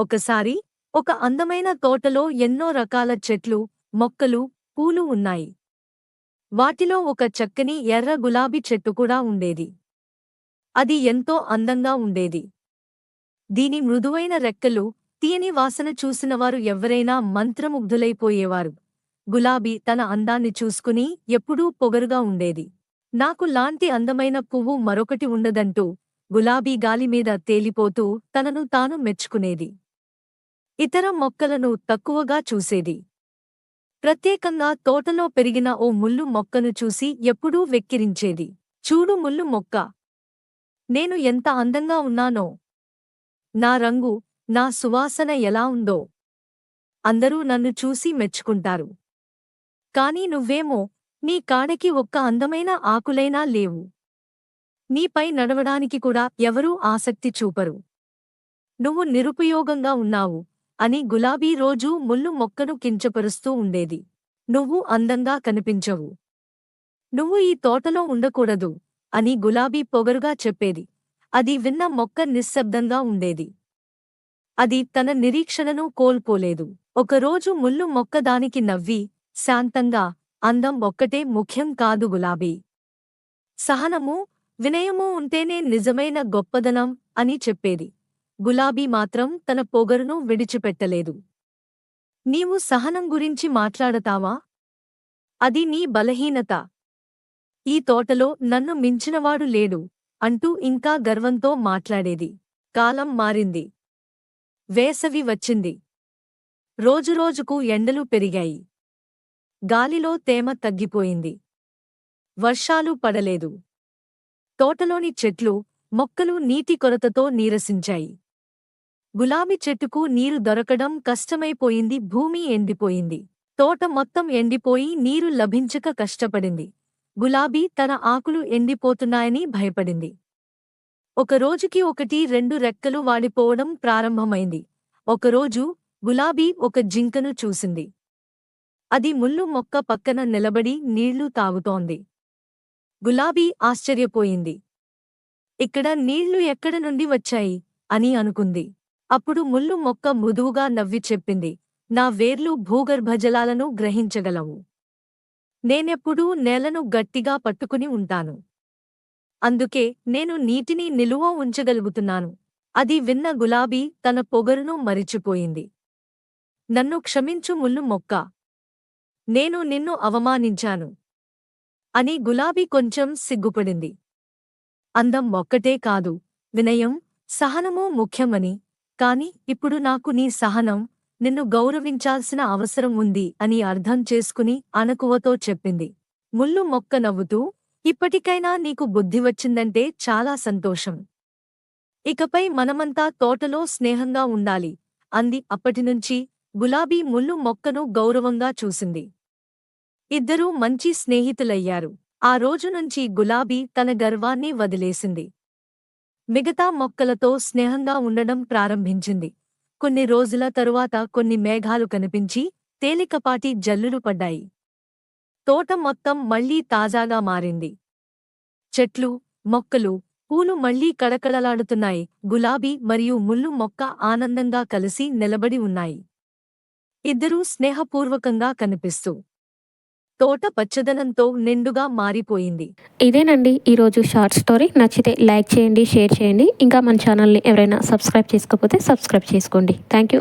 ఒకసారి ఒక అందమైన తోటలో ఎన్నో రకాల చెట్లు మొక్కలు పూలు ఉన్నాయి. వాటిలో ఒక చక్కని ఎర్ర గులాబీ చెట్టు కూడా ఉండేది. అది ఎంతో అందంగా ఉండేది. దీని మృదువైన రెక్కలు తీయని వాసన చూసినవారు ఎవరైనా మంత్రముగ్ధులైపోయేవారు. గులాబీ తన అందాన్ని చూసుకుని ఎప్పుడూ పొగరుగా ఉండేది. నాకు లాంటి అందమైన పువ్వు మరొకటి ఉండదంటూ గులాబీ గాలిమీద తేలిపోతూ తనను తాను మెచ్చుకునేది. ఇతర మొక్కలను తక్కువగా చూసేది. ప్రత్యేకంగా తోటలో పెరిగిన ఓ ముల్లు మొక్కను చూసి ఎప్పుడూ వెక్కిరించేది. చూడు ముల్లు మొక్క! నేను ఎంత అందంగా ఉన్నానో! నా రంగు నా సువాసన ఎలా ఉందో! అందరూ నన్ను చూసి మెచ్చుకుంటారు. కాని నువ్వేమో నీ కాడకి ఒక్క అందమైన ఆకులైనా లేవు. నీపై నడవడానికి కూడా ఎవరూ ఆసక్తి చూపరు. నువ్వు నిరుపయోగంగా ఉన్నావు. అని గులాబీ రోజూ ముల్లు మొక్కను కించపరుస్తూ ఉండేది. నువ్వు అందంగా కనిపించవు. నువ్వు ఈ తోటలో ఉండకూడదు అని గులాబీ పొగరుగా చెప్పేది. అది విన్న మొక్క నిశ్శబ్దంగా ఉండేది. అది తన నిరీక్షణను కోల్పోలేదు. ఒకరోజు ముల్లు మొక్క దానికి నవ్వి శాంతంగా అందం ఒక్కటే ముఖ్యం కాదు గులాబీ. సహనము వినయము ఉంటేనే నిజమైన గొప్పదనం అని చెప్పేది. గులాబీ మాత్రం తన పొగరును విడిచిపెట్టలేదు. నీవు సహనం గురించి మాట్లాడతావా? అది నీ బలహీనత. ఈ తోటలో నన్ను మించినవాడు లేడు అంటూ ఇంకా గర్వంతో మాట్లాడేది. కాలం మారింది. వేసవి వచ్చింది. రోజురోజుకు ఎండలు పెరిగాయి. గాలిలో తేమ తగ్గిపోయింది. వర్షాలు పడలేదు. తోటలోని చెట్లు మొక్కలు నీటి కొరతతో నీరసించాయి. గులాబీ చెట్టుకు నీరు దొరకడం కష్టమైపోయింది భూమి ఎండిపోయింది. తోట మొత్తం ఎండిపోయి నీరు లభించక కష్టపడింది. గులాబీ తన ఆకులు ఎండిపోతున్నాయని భయపడింది. ఒక రోజుకి ఒకటి రెండు రెక్కలు వాడిపోవడం ప్రారంభమైంది. ఒకరోజు గులాబీ ఒక జింకను చూసింది. అది ముల్లు మొక్క పక్కన నిలబడి నీళ్ళు తాగుతోంది. గులాబీ ఆశ్చర్యపోయింది. ఇక్కడ నీళ్ళు ఎక్కడ నుండి వచ్చాయి? అని అనుకుంది. అప్పుడు ముల్లు మొక్క మృదువుగా నవ్వి చెప్పింది నా వేర్లు భూగర్భజలాలను గ్రహించగలవు. నేనెప్పుడూ నేలను గట్టిగా పట్టుకుని ఉంటాను. అందుకే నేను నీటిని నిలువ ఉంచగలుగుతున్నాను. అది విన్న గులాబీ తన పొగరును మరిచిపోయింది. నన్ను క్షమించు ముల్లు మొక్క. నేను నిన్ను అవమానించాను. అని గులాబీ కొంచెం సిగ్గుపడింది. అందం ఒక్కటే కాదు వినయం సహనమూ ముఖ్యమని కాని ఇప్పుడు నాకు నీ సహనం నిన్ను గౌరవించాల్సిన అవసరం ఉంది అని అర్థం చేసుకుని అనకువతో చెప్పింది. ముల్లు మొక్క నవ్వుతూ ఇప్పటికైనా నీకు బుద్ధి వచ్చిందంటే చాలా సంతోషం. ఇకపై మనమంతా తోటలో స్నేహంగా ఉండాలి అంది అప్పటినుంచి గులాబీ ముల్లు మొక్కను గౌరవంగా చూసింది. ఇద్దరూ మంచి స్నేహితులయ్యారు. ఆ రోజు నుంచి గులాబీ తన గర్వాన్ని వదిలేసింది. మిగతా మొక్కలతో స్నేహంగా ఉండడం ప్రారంభించింది. కొన్ని రోజుల తరువాత కొన్ని మేఘాలు కనిపించి తేలికపాటి జల్లులు పడ్డాయి. తోట మొత్తం మళ్ళీ తాజాగా మారింది. చెట్లు మొక్కలు పూలు మళ్ళీ కడకడలాడుతున్నాయి గులాబీ మరియు ముల్లు మొక్క ఆనందంగా కలిసి నిలబడి ఉన్నాయి. ఇద్దరూ స్నేహపూర్వకంగా కనిపిస్తూ తోట పచ్చదనంతో నిండుగా మారిపోయింది. ఇదేనండి ఈరోజు షార్ట్ స్టోరీ. నచ్చితే లైక్ చేయండి షేర్ చేయండి. ఇంకా మన ఛానల్ని ఎవరైనా సబ్స్క్రైబ్ చేసుకోకపోతే సబ్స్క్రైబ్ చేసుకోండి. Thank you